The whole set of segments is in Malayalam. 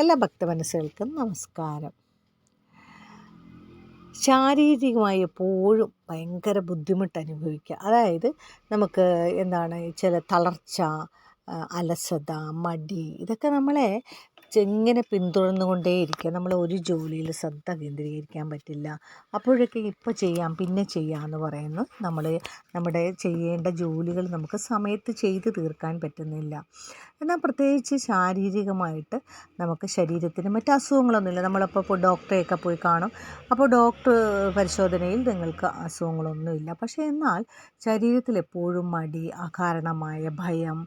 എല്ലാ ഭക്തമനസ്സുകൾക്കും നമസ്കാരം. ശാരീരികമായി എപ്പോഴും ഭയങ്കര ബുദ്ധിമുട്ട് അനുഭവിക്കുക. അതായത് നമുക്ക് എന്താണ് ചില തളർച്ച അലസത മടി ഇതൊക്കെ നമ്മളെ ചെങ്ങനെ പിന്തുടർന്നുകൊണ്ടേയിരിക്കുക നമ്മൾ ഒരു ജോലിയിൽ ശ്രദ്ധ കേന്ദ്രീകരിക്കാൻ പറ്റില്ല. അപ്പോഴൊക്കെ ഇപ്പോൾ ചെയ്യാം പിന്നെ ചെയ്യാം എന്ന് പറയുന്നു. നമ്മൾ നമ്മുടെ ചെയ്യേണ്ട ജോലികൾ നമുക്ക് സമയത്ത് ചെയ്ത് തീർക്കാൻ പറ്റുന്നില്ല. എന്നാൽ പ്രത്യേകിച്ച് ശാരീരികമായിട്ട് നമുക്ക് ശരീരത്തിന് മറ്റ് അസുഖങ്ങളൊന്നുമില്ല. നമ്മളപ്പോൾ ഇപ്പോൾ ഡോക്ടറെയൊക്കെ പോയി കാണും. അപ്പോൾ ഡോക്ടർ പരിശോധനയിൽ നിങ്ങൾക്ക് അസുഖങ്ങളൊന്നുമില്ല. പക്ഷേ എന്നാൽ ശരീരത്തിൽ എപ്പോഴും മടി അകാരണമായ ഭയം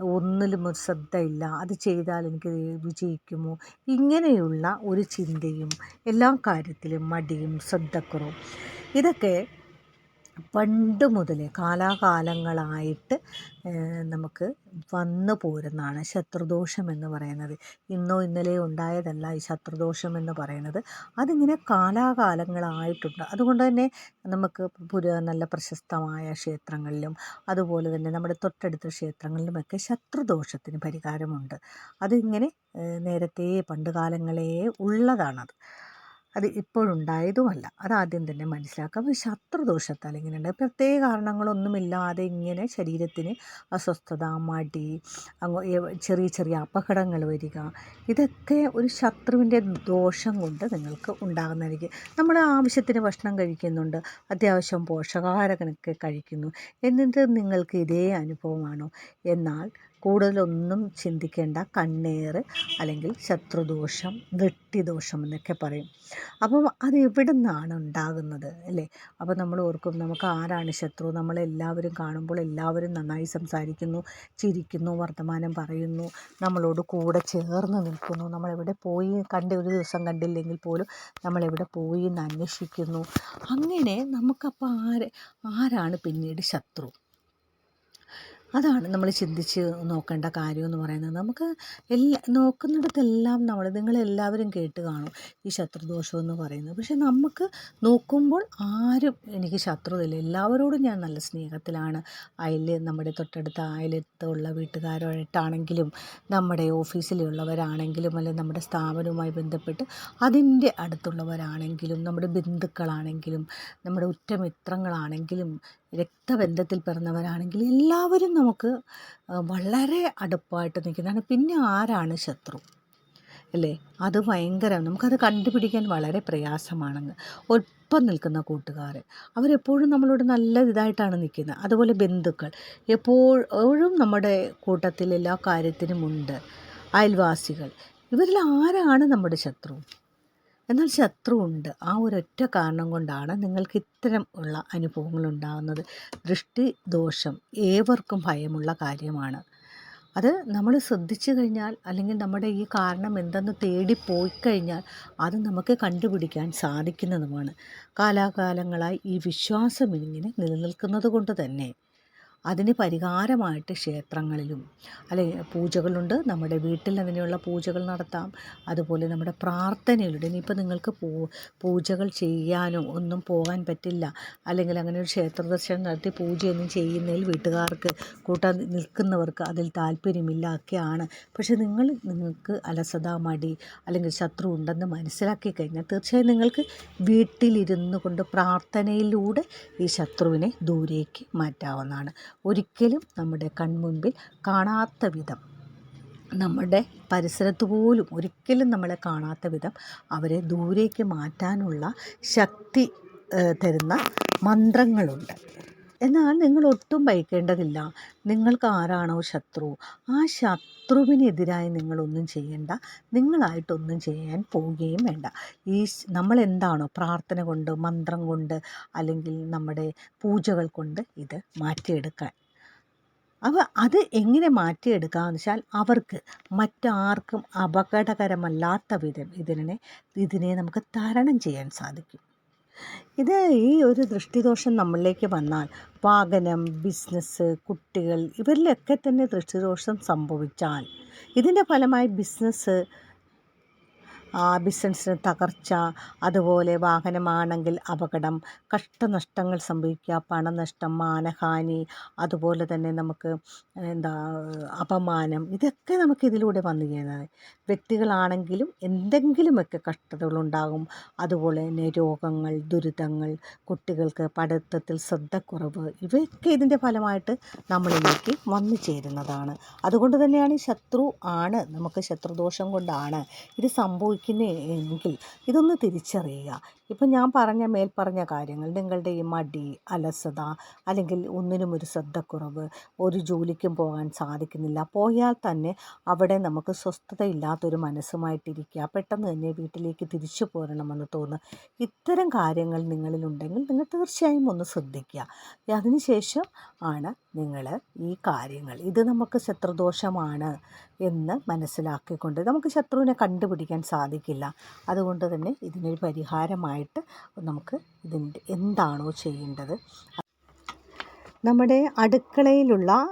ഒന്നിലും ഒരു ശ്രദ്ധയില്ല. അത് ചെയ്താൽ എനിക്ക് വിജയിക്കുമോ? ഇങ്ങനെയുള്ള ഒരു ചിന്തയും എല്ലാ കാര്യത്തിലും മടിയും ശ്രദ്ധക്കുറവും. ഇതൊക്കെ പണ്ട് മുതലേ കാലാകാലങ്ങളായിട്ട് നമുക്ക് വന്നു പോരുന്നതാണ് ശത്രുദോഷം എന്ന് പറയുന്നത്. ഇന്നോ ഇന്നലെയോ ഉണ്ടായതല്ല ഈ ശത്രുദോഷം എന്ന് പറയുന്നത്. അതിങ്ങനെ കാലാകാലങ്ങളായിട്ടുണ്ട്. അതുകൊണ്ട് തന്നെ നമുക്ക് പുര നല്ല പ്രശസ്തമായ ക്ഷേത്രങ്ങളിലും അതുപോലെ തന്നെ നമ്മുടെ തൊട്ടടുത്ത ക്ഷേത്രങ്ങളിലുമൊക്കെ ശത്രുദോഷത്തിന് പരിഹാരമുണ്ട്. അതിങ്ങനെ നേരത്തെ പണ്ട് കാലങ്ങളേ ഉള്ളതാണത്. അത് ഇപ്പോഴുണ്ടായതുമല്ല. അതാദ്യം തന്നെ മനസ്സിലാക്കാം. അപ്പോൾ ശത്രുദോഷത്താൽ ഇങ്ങനെയുണ്ട്. പ്രത്യേക കാരണങ്ങളൊന്നുമില്ലാതെ ഇങ്ങനെ ശരീരത്തിന് അസ്വസ്ഥത മടി അങ്ങ് ചെറിയ ചെറിയ അപകടങ്ങൾ വരിക ഇതൊക്കെ ഒരു ശത്രുവിന്റെ ദോഷം കൊണ്ട് നിങ്ങൾക്ക് ഉണ്ടാകുന്നതായിരിക്കും. നമ്മൾ ആവശ്യത്തിന് ഭക്ഷണം കഴിക്കുന്നുണ്ട്. അത്യാവശ്യം പോഷകാഹാരങ്ങളൊക്കെ കഴിക്കുന്നു. എന്നിട്ട് നിങ്ങൾക്ക് ഇതേ അനുഭവമാണോ? എന്നാൽ കൂടുതലൊന്നും ചിന്തിക്കേണ്ട കണ്ണേറ് അല്ലെങ്കിൽ ശത്രുദോഷം ദൃഷ്ടിദോഷം എന്നൊക്കെ പറയും. അപ്പം അത് എവിടെ നിന്നാണ് ഉണ്ടാകുന്നത് അല്ലേ? അപ്പോൾ നമ്മൾ ഓർക്കും നമുക്ക് ആരാണ് ശത്രു? നമ്മളെല്ലാവരും കാണുമ്പോൾ എല്ലാവരും നന്നായി സംസാരിക്കുന്നു ചിരിക്കുന്നു വർത്തമാനം പറയുന്നു നമ്മളോട് കൂടെ ചേർന്ന് നിൽക്കുന്നു. നമ്മളെവിടെ പോയി കണ്ട ഒരു ദിവസം കണ്ടില്ലെങ്കിൽ പോലും നമ്മളെവിടെ പോയി എന്ന് അന്വേഷിക്കുന്നു. അങ്ങനെ നമുക്കപ്പോൾ ആര് ആരാണ് പിന്നീട് ശത്രു? അതാണ് നമ്മൾ ചിന്തിച്ച് നോക്കേണ്ട കാര്യമെന്ന് പറയുന്നത്. നമുക്ക് എല്ലാ നോക്കുന്നിടത്തെല്ലാം നമ്മൾ നിങ്ങളെല്ലാവരും കേട്ട് കാണും ഈ ശത്രുദോഷം എന്ന് പറയുന്നത്. പക്ഷെ നമുക്ക് നോക്കുമ്പോൾ ആരും എനിക്ക് ശത്രുതയില്ല. എല്ലാവരോടും ഞാൻ നല്ല സ്നേഹത്തിലാണ്. അയൽ നമ്മുടെ തൊട്ടടുത്ത അയലത്തുള്ള വീട്ടുകാരായിട്ടാണെങ്കിലും നമ്മുടെ ഓഫീസിലുള്ളവരാണെങ്കിലും അല്ലെങ്കിൽ നമ്മുടെ സ്ഥാപനവുമായി ബന്ധപ്പെട്ട് അതിന്റെ അടുത്തുള്ളവരാണെങ്കിലും നമ്മുടെ ബന്ധുക്കളാണെങ്കിലും നമ്മുടെ ഉറ്റമിത്രങ്ങളാണെങ്കിലും രക്തബന്ധത്തിൽ പിറന്നവരാണെങ്കിൽ എല്ലാവരും നമുക്ക് വളരെ അടുപ്പായിട്ട് നിൽക്കുന്നതാണ്. പിന്നെ ആരാണ് ശത്രു? അല്ലേ? അത് ഭയങ്കര നമുക്കത് കണ്ടുപിടിക്കാൻ വളരെ പ്രയാസമാണെന്ന്. ഒപ്പം നിൽക്കുന്ന കൂട്ടുകാർ അവരെപ്പോഴും നമ്മളോട് നല്ല ഇതായിട്ടാണ് നിൽക്കുന്നത്. അതുപോലെ ബന്ധുക്കൾ. എപ്പോഴും നമ്മുടെ കൂട്ടത്തിൽ എല്ലാ കാര്യത്തിനുമുണ്ട് അയൽവാസികൾ. ഇവരിൽ ആരാണ് നമ്മുടെ ശത്രു? എന്നാൽ ശത്രു ഉണ്ട് ആ ഒരൊറ്റ കാരണം കൊണ്ടാണ് നിങ്ങൾക്ക് ഇത്തരം ഉള്ള അനുഭവങ്ങൾ ഉണ്ടാകുന്നത് ദൃഷ്ടി ദോഷം ഏവർക്കും ഭയമുള്ള കാര്യമാണ്. അത് നമ്മൾ ശ്രദ്ധിച്ചു കഴിഞ്ഞാൽ അല്ലെങ്കിൽ നമ്മുടെ ഈ കാരണം എന്തെന്ന് തേടി പോയി കഴിഞ്ഞാൽ അത് നമുക്ക് കണ്ടുപിടിക്കാൻ സാധിക്കുന്നതുമാണ്. കാലാകാലങ്ങളായി ഈ വിശ്വാസം ഇങ്ങനെ നിലനിൽക്കുന്നത് കൊണ്ട് തന്നെ. അതിന് പരിഹാരമായിട്ട് ക്ഷേത്രങ്ങളിലും അല്ലെങ്കിൽ പൂജകളുണ്ട്. നമ്മുടെ വീട്ടിൽ അതിനുള്ള പൂജകൾ നടത്താം. അതുപോലെ നമ്മുടെ പ്രാർത്ഥനയിലൂടെ ഇനിയിപ്പോൾ നിങ്ങൾക്ക് പൂ പൂജകൾ ചെയ്യാനോ ഒന്നും പോകാൻ പറ്റില്ല. അല്ലെങ്കിൽ അങ്ങനെ ഒരു ക്ഷേത്ര ദർശനം നടത്തി പൂജയൊന്നും ചെയ്യുന്നതിൽ വീട്ടുകാർക്ക് കൂട്ടാൻ നിൽക്കുന്നവർക്ക് അതിൽ താല്പര്യമില്ല ഒക്കെയാണ് പക്ഷേ നിങ്ങൾ നിങ്ങൾക്ക് അലസത മടി അല്ലെങ്കിൽ ശത്രു ഉണ്ടെന്ന് മനസ്സിലാക്കി കഴിഞ്ഞാൽ തീർച്ചയായും നിങ്ങൾക്ക് വീട്ടിലിരുന്നു കൊണ്ട് പ്രാർത്ഥനയിലൂടെ ഈ ശത്രുവിനെ ദൂരേക്ക് മാറ്റാവുന്നതാണ്. ഒരിക്കലും നമ്മുടെ കൺമുൻപിൽ കാണാത്ത വിധം നമ്മുടെ പരിസരത്ത് പോലും ഒരിക്കലും നമ്മളെ കാണാത്ത വിധം അവരെ ദൂരേക്ക് മാറ്റാനുള്ള ശക്തി തരുന്ന മന്ത്രങ്ങളുണ്ട്. എന്നാൽ നിങ്ങൾ ഒട്ടും ഭയക്കേണ്ടതില്ല. നിങ്ങൾക്ക് ആരാണോ ശത്രു. ആ ശത്രുവിനെതിരായി നിങ്ങളൊന്നും ചെയ്യേണ്ട. നിങ്ങളായിട്ടൊന്നും ചെയ്യാൻ പോവുകയും വേണ്ട. ഈ നമ്മളെന്താണോ പ്രാർത്ഥന കൊണ്ട് മന്ത്രം കൊണ്ട് അല്ലെങ്കിൽ നമ്മുടെ പൂജകൾ കൊണ്ട് ഇത് മാറ്റിയെടുക്കാൻ. അവ അത് എങ്ങനെ മാറ്റിയെടുക്കാമെന്ന് വെച്ചാൽ അവർക്ക് മറ്റാർക്കും അപകടകരമല്ലാത്ത വിധം ഇതിനെ ഇതിനെ നമുക്ക് തരണം ചെയ്യാൻ സാധിക്കും. ഇത് ഈ ഒരു ദൃഷ്ടിദോഷം നമ്മളിലേക്ക് വന്നാൽ വാഹനം ബിസിനസ് കുട്ടികൾ ഇവരിലൊക്കെ തന്നെ ദൃഷ്ടിദോഷം സംഭവിച്ചാൽ ഇതിന്റെ ഫലമായി ബിസിനസ് ബിസിനസ്സിന് തകർച്ച അതുപോലെ വാഹനമാണെങ്കിൽ അപകടം കഷ്ടനഷ്ടങ്ങൾ സംഭവിക്കുക പണനഷ്ടം മാനഹാനി അതുപോലെ തന്നെ നമുക്ക് എന്താ അപമാനം ഇതൊക്കെ നമുക്ക് ഇതിലൂടെ വന്നു കഴിഞ്ഞാൽ വ്യക്തികളാണെങ്കിലും എന്തെങ്കിലുമൊക്കെ കഷ്ടതകളുണ്ടാകും. അതുപോലെ തന്നെ രോഗങ്ങൾ ദുരിതങ്ങൾ കുട്ടികൾക്ക് പഠിത്തത്തിൽ ശ്രദ്ധക്കുറവ് ഇവയൊക്കെ ഇതിന്റെ ഫലമായിട്ട് നമ്മളിലേക്ക് വന്നു ചേരുന്നതാണ്. അതുകൊണ്ട് തന്നെയാണ് ശത്രു ആണ് നമുക്ക് ശത്രുദോഷം കൊണ്ടാണ് ഇത് സംഭവിക്കുന്നത് എങ്കിൽ ഇതൊന്ന് തിരിച്ചറിയുക. ഇപ്പം ഞാൻ പറഞ്ഞ മേൽപ്പറഞ്ഞ കാര്യങ്ങൾ നിങ്ങളുടെ ഈ മടി അലസത അല്ലെങ്കിൽ ഒന്നിനും ഒരു ശ്രദ്ധക്കുറവ് ഒരു ജോലിക്കും പോകാൻ സാധിക്കുന്നില്ല പോയാൽ തന്നെ അവിടെ നമുക്ക് സ്വസ്ഥതയില്ലാത്തൊരു മനസ്സുമായിട്ടിരിക്കുക പെട്ടെന്ന് തന്നെ വീട്ടിലേക്ക് തിരിച്ചു പോരണമെന്ന് തോന്നുക ഇത്തരം കാര്യങ്ങൾ നിങ്ങളിലുണ്ടെങ്കിൽ നിങ്ങൾ തീർച്ചയായും ഒന്ന് ശ്രദ്ധിക്കുക. അതിനുശേഷം ആണ് നിങ്ങൾ ഈ കാര്യങ്ങൾ. ഇത് നമുക്ക് ശത്രുദോഷമാണ് എന്ന് മനസ്സിലാക്കിക്കൊണ്ട് നമുക്ക് ശത്രുവിനെ കണ്ടുപിടിക്കാൻ സാധിക്കില്ല. അതുകൊണ്ട് തന്നെ ഇതിനൊരു പരിഹാരമായിട്ട് നമുക്ക് ഇതിന്റെ എന്താണോ ചെയ്യേണ്ടത്. നമ്മുടെ അടുക്കളയിലുള്ള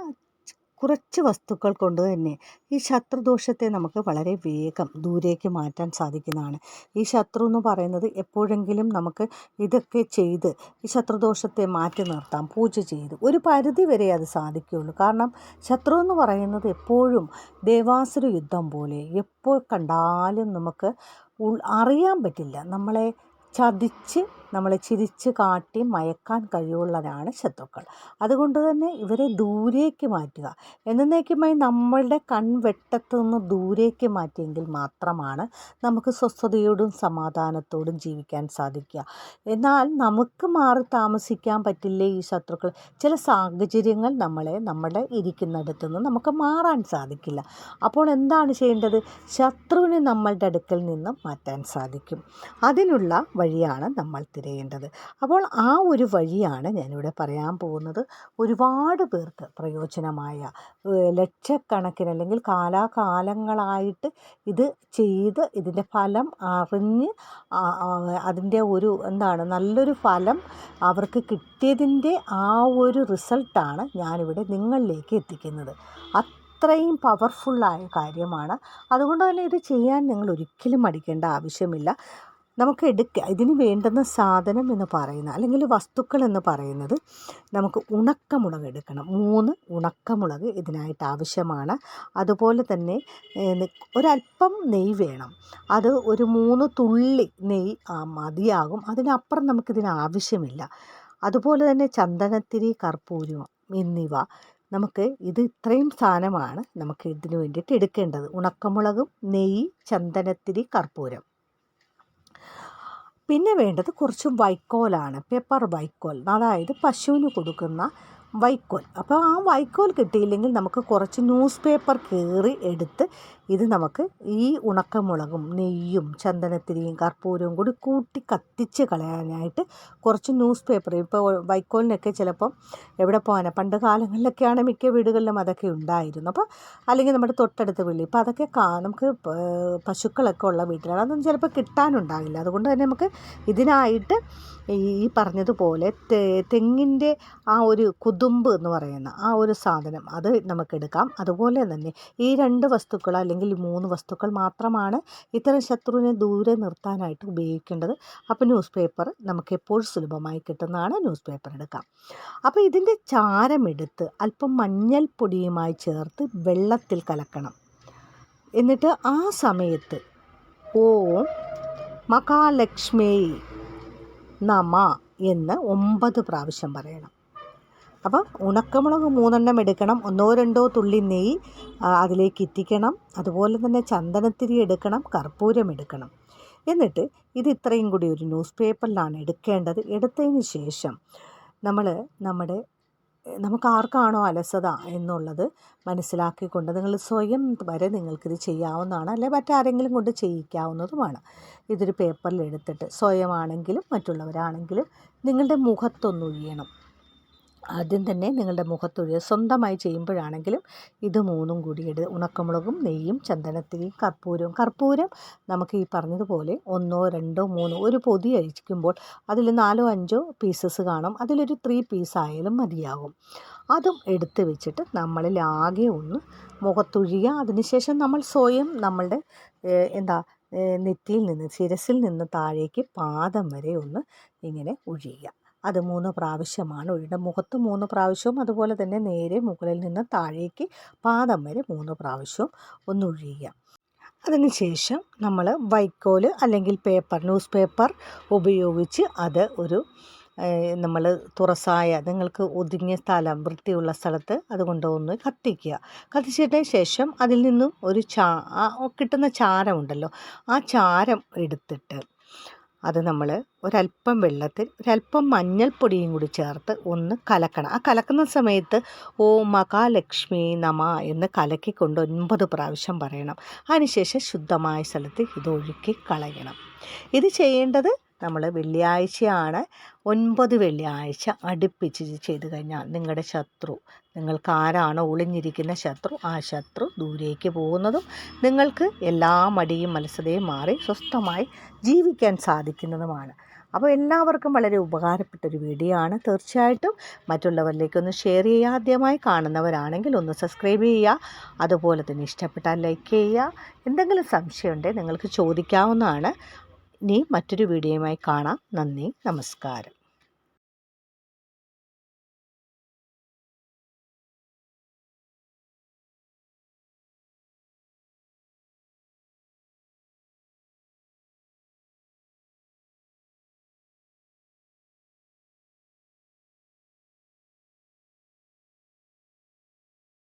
കുറച്ച് വസ്തുക്കൾ കൊണ്ട് തന്നെ ഈ ശത്രുദോഷത്തെ നമുക്ക് വളരെ വേഗം ദൂരേക്ക് മാറ്റാൻ സാധിക്കുന്നതാണ്. ഈ ശത്രു എന്ന് പറയുന്നത് എപ്പോഴെങ്കിലും നമുക്ക് ഇതൊക്കെ ചെയ്ത് ഈ ശത്രുദോഷത്തെ മാറ്റി നിർത്താം പൂജ ചെയ്ത് ഒരു പരിധി വരെ അത് സാധിക്കുകയുള്ളൂ. കാരണം ശത്രു എന്ന് പറയുന്നത് എപ്പോഴും ദേവാസുര യുദ്ധം പോലെ എപ്പോൾ കണ്ടാലും നമുക്ക് അറിയാൻ പറ്റില്ല. നമ്മളെ ചതിച്ച് നമ്മളെ ചിരിച്ച് കാട്ടി മയക്കാൻ കഴിവുള്ളതാണ് ശത്രുക്കൾ. അതുകൊണ്ട് തന്നെ ഇവരെ ദൂരേക്ക് മാറ്റുക. എന്നേക്കുമായി നമ്മളുടെ കൺവെട്ടത്തു നിന്ന് ദൂരേക്ക് മാറ്റിയെങ്കിൽ മാത്രമാണ് നമുക്ക് സ്വസ്ഥതയോടും സമാധാനത്തോടും ജീവിക്കാൻ സാധിക്കുക. എന്നാൽ നമുക്ക് മാറി താമസിക്കാൻ പറ്റില്ലേ ഈ ശത്രുക്കൾ? ചില സാഹചര്യങ്ങൾ നമ്മളെ നമ്മുടെ ഇരിക്കുന്നിടത്തു നിന്ന് നമുക്ക് മാറാൻ സാധിക്കില്ല. അപ്പോൾ എന്താണ് ചെയ്യേണ്ടത്? ശത്രുവിനെ നമ്മളുടെ അടുക്കൽ നിന്ന് മാറ്റാൻ സാധിക്കും. അതിനുള്ള വഴിയാണ് നമ്മൾ തിരയേണ്ടത് അപ്പോൾ ആ ഒരു വഴിയാണ് ഞാനിവിടെ പറയാൻ പോകുന്നത്. ഒരുപാട് പേർക്ക് പ്രയോജനമായ ലക്ഷക്കണക്കിന് അല്ലെങ്കിൽ കാലാകാലങ്ങളായിട്ട് ഇത് ചെയ്ത് ഇതിന്റെ ഫലം അറിഞ്ഞ് അതിന്റെ ഒരു എന്താണ് നല്ലൊരു ഫലം അവർക്ക് കിട്ടിയതിന്റെ ആ ഒരു റിസൾട്ടാണ് ഞാനിവിടെ നിങ്ങളിലേക്ക് എത്തിക്കുന്നത്. അത്രയും പവർഫുള്ളായ കാര്യമാണ്. അതുകൊണ്ട് തന്നെ ഇത് ചെയ്യാൻ നിങ്ങൾ ഒരിക്കലും മടിക്കേണ്ട ആവശ്യമില്ല. നമുക്ക് എടുക്കുക ഇതിന് വേണ്ടുന്ന സാധനം എന്ന് പറയുന്ന അല്ലെങ്കിൽ വസ്തുക്കൾ എന്ന് പറയുന്നത് നമുക്ക് ഉണക്കമുളക് എടുക്കണം. മൂന്ന് ഉണക്കമുളക് ഇതിനായിട്ട് ആവശ്യമാണ്. അതുപോലെ തന്നെ ഒരല്പം നെയ്യ് വേണം. അത് ഒരു മൂന്ന് തുള്ളി നെയ്യ് മതിയാകും. അതിനപ്പുറം നമുക്കിതിന് ആവശ്യമില്ല. അതുപോലെ തന്നെ ചന്ദനത്തിരി കർപ്പൂരം എന്നിവ നമുക്ക് ഇത് ഇത്രയും സാധനമാണ് നമുക്ക് ഇതിന് വേണ്ടിയിട്ട് എടുക്കേണ്ടത്. ഉണക്കമുളകും നെയ്യ് ചന്ദനത്തിരി കർപ്പൂരം. പിന്നെ വേണ്ടത് കുറച്ച് വൈക്കോലാണ് പേപ്പർ വൈക്കോൽ. അതായത് പശുവിന് കൊടുക്കുന്ന വൈക്കോൽ. അപ്പോൾ ആ വൈക്കോൽ കിട്ടിയില്ലെങ്കിൽ നമുക്ക് കുറച്ച് ന്യൂസ് പേപ്പർ കീറി എടുത്ത് ഇത് നമുക്ക് ഈ ഉണക്കമുളകും നെയ്യും ചന്ദനത്തിരിയും കർപ്പൂരവും കൂടി കൂട്ടി കത്തിച്ച് കളയാനായിട്ട് കുറച്ച് ന്യൂസ് പേപ്പർ. ഇപ്പോൾ വൈക്കോലിനൊക്കെ ചിലപ്പം എവിടെ പോകാനാണ് പണ്ട് കാലങ്ങളിലൊക്കെയാണ് മിക്ക വീടുകളിലും അതൊക്കെ ഉണ്ടായിരുന്നു. അപ്പോൾ അല്ലെങ്കിൽ നമ്മുടെ തൊട്ടടുത്ത് വീട്ടിൽ ഇപ്പോൾ അതൊക്കെ നമുക്ക് പശുക്കളൊക്കെ ഉള്ള വീട്ടിലാണ്. അതൊന്നും ചിലപ്പോൾ കിട്ടാനുണ്ടാകില്ല. അതുകൊണ്ട് തന്നെ നമുക്ക് ഇതിനായിട്ട് ഈ പറഞ്ഞതുപോലെ തെങ്ങിന്റെ ആ ഒരു കുതുമ്പ് എന്ന് പറയുന്ന ആ ഒരു സാധനം അത് നമുക്കെടുക്കാം. അതുപോലെ തന്നെ ഈ രണ്ട് വസ്തുക്കൾ അല്ലെങ്കിൽ മൂന്ന് വസ്തുക്കൾ മാത്രമാണ് ഇത്തരം ശത്രുവിനെ ദൂരെ നിർത്താനായിട്ട് ഉപയോഗിക്കേണ്ടത്. അപ്പോൾ ന്യൂസ് പേപ്പർ നമുക്ക് എപ്പോഴും സുലഭമായി കിട്ടുന്നതാണ് ന്യൂസ് പേപ്പർ എടുക്കാം. അപ്പോൾ ഇതിന്റെ ചാരമെടുത്ത് അല്പം മഞ്ഞൾപ്പൊടിയുമായി ചേർത്ത് വെള്ളത്തിൽ കലക്കണം. എന്നിട്ട് ആ സമയത്ത് ഓ മഹാലക്ഷ്മി നമ എന്ന് ഒമ്പത് പ്രാവശ്യം പറയണം. അപ്പോൾ ഉണക്കമുളക് മൂന്നെണ്ണം എടുക്കണം. ഒന്നോ രണ്ടോ തുള്ളി നെയ്യ് അതിലേക്ക് ഇറ്റിക്കണം. അതുപോലെ തന്നെ ചന്ദനത്തിരി എടുക്കണം കർപ്പൂരം എടുക്കണം. എന്നിട്ട് ഇത് ഇത്രയും കൂടി ഒരു ന്യൂസ് പേപ്പറിലാണ് എടുക്കേണ്ടത്. എടുത്തതിന് ശേഷം നമ്മൾ നമ്മുടെ നമുക്ക് ആർക്കാണോ അലസത എന്നുള്ളത് മനസ്സിലാക്കിക്കൊണ്ട് നിങ്ങൾ സ്വയം വരെ നിങ്ങൾക്കിത് ചെയ്യാവുന്നതാണ്. അല്ലെ മറ്റാരെങ്കിലും കൊണ്ട് ചെയ്യിക്കാവുന്നതുമാണ്. ഇതൊരു പേപ്പറിൽ എടുത്തിട്ട് സ്വയമാണെങ്കിലും മറ്റുള്ളവരാണെങ്കിലും നിങ്ങളുടെ മുഖത്തൊന്നൊഴിയണം. ആദ്യം തന്നെ നിങ്ങളുടെ മുഖത്തൊഴിയ സ്വന്തമായി ചെയ്യുമ്പോഴാണെങ്കിലും ഇത് മൂന്നും കൂടി എടു ഉണക്കമുളകും നെയ്യും ചന്ദനത്തിരിയും കർപ്പൂരവും കർപ്പൂരം നമുക്ക് ഈ പറഞ്ഞതുപോലെ ഒന്നോ രണ്ടോ മൂന്നോ ഒരു പൊതി അഴിക്കുമ്പോൾ അതിൽ നാലോ അഞ്ചോ പീസസ് കാണും. അതിലൊരു ത്രീ പീസായാലും മതിയാകും. അതും എടുത്തു വെച്ചിട്ട് നമ്മളിൽ ആകെ ഒന്ന് മുഖത്തൊഴിയുക. അതിനുശേഷം നമ്മൾ സ്വയം നമ്മളുടെ എന്താ നെറ്റിയിൽ നിന്ന് ശിരസിൽ നിന്ന് താഴേക്ക് പാദം വരെ ഒന്ന് ഇങ്ങനെ ഒഴിയുക. അത് മൂന്ന് പ്രാവശ്യമാണ്. ഒഴിയേണ്ടത് മുഖത്ത് മൂന്ന് പ്രാവശ്യവും അതുപോലെ തന്നെ നേരെ മുകളിൽ നിന്ന് താഴേക്ക് പാദം വരെ മൂന്ന് പ്രാവശ്യവും ഒന്ന് ഒഴിയുക. അതിനുശേഷം നമ്മൾ വൈക്കോൽ അല്ലെങ്കിൽ പേപ്പർ ന്യൂസ് പേപ്പർ ഉപയോഗിച്ച് അത് ഒരു നമ്മൾ തുറസായ നിങ്ങൾക്ക് ഒതുങ്ങിയ സ്ഥലം വൃത്തിയുള്ള സ്ഥലത്ത് അത് കൊണ്ടുവന്ന് കത്തിക്കുക. കത്തിച്ചതിന് ശേഷം അതിൽ നിന്നും ഒരു ചാ കിട്ടുന്ന ചാരമുണ്ടല്ലോ ആ ചാരം എടുത്തിട്ട് അത് നമ്മൾ ഒരല്പം വെള്ളത്തിൽ ഒരല്പം മഞ്ഞൾപ്പൊടിയും കൂടി ചേർത്ത് ഒന്ന് കലക്കണം. ആ കലക്കുന്ന സമയത്ത് ഓ മഹാലക്ഷ്മി നമ എന്ന് കലക്കിക്കൊണ്ട് ഒൻപത് പ്രാവശ്യം പറയണം. അതിനുശേഷം ശുദ്ധമായ സ്ഥലത്ത് ഇത് ഒഴുക്കി കളയണം. ഇത് ചെയ്യേണ്ടത് നമ്മൾ വെള്ളിയാഴ്ചയാണ് ഒൻപത് വെള്ളിയാഴ്ച അടുപ്പിച്ച് ഇത് ചെയ്ത് കഴിഞ്ഞാൽ നിങ്ങളുടെ ശത്രു നിങ്ങൾക്ക് ആരാണോ ഒളിഞ്ഞിരിക്കുന്ന ശത്രു ആ ശത്രു ദൂരേക്ക് പോകുന്നതും നിങ്ങൾക്ക് എല്ലാ മടിയും മത്സരയും മാറി സ്വസ്ഥമായി ജീവിക്കാൻ സാധിക്കുന്നതുമാണ്. അപ്പോൾ എല്ലാവർക്കും വളരെ ഉപകാരപ്പെട്ട ഒരു വീഡിയോ ആണ് തീർച്ചയായിട്ടും മറ്റുള്ളവരിലേക്കൊന്ന് ഷെയർ ചെയ്യുക. ആദ്യമായി കാണുന്നവരാണെങ്കിൽ ഒന്ന് സബ്സ്ക്രൈബ് ചെയ്യുക. അതുപോലെ തന്നെ ഇഷ്ടപ്പെട്ടാൽ ലൈക്ക് ചെയ്യുക. എന്തെങ്കിലും സംശയമുണ്ടെങ്കിൽ നിങ്ങൾക്ക് ചോദിക്കാവുന്നതാണ്. ഇനി മറ്റൊരു വീഡിയോയുമായി കാണാം. നന്ദി നമസ്കാരം.